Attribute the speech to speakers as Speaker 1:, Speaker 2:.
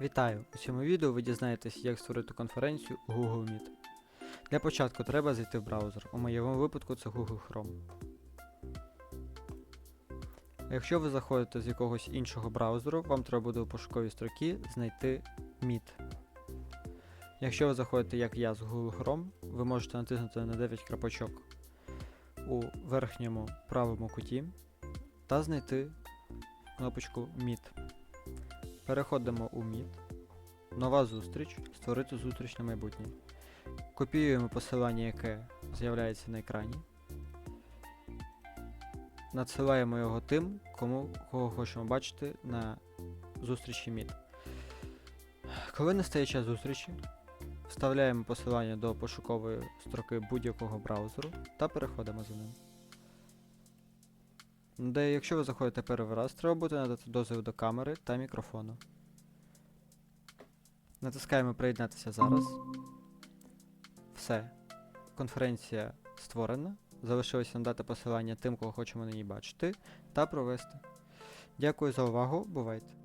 Speaker 1: Вітаю! У цьому відео ви дізнаєтесь, як створити конференцію у Google Meet. Для початку треба зайти в браузер. У моєму випадку це Google Chrome. Якщо ви заходите з якогось іншого браузеру, вам треба буде у пошуковій строкі знайти Meet. Якщо ви заходите, як я, з Google Chrome, ви можете натиснути на 9 крапочок у верхньому правому куті та знайти кнопочку Meet. Переходимо у Meet. Нова зустріч. Створити зустріч на майбутнє. Копіюємо посилання, яке з'являється на екрані. Надсилаємо його тим, кому кого хочемо бачити на зустрічі Meet. Коли настає час зустрічі, вставляємо посилання до пошукової строки будь-якого браузеру та переходимо за ним. Де, якщо ви заходите перший раз, треба буде надати дозвіл до камери та мікрофону. Натискаємо Приєднатися зараз. Все. Конференція створена. Залишилося надати посилання тим, кого хочемо на ній бачити, та провести. Дякую за увагу. Бувайте!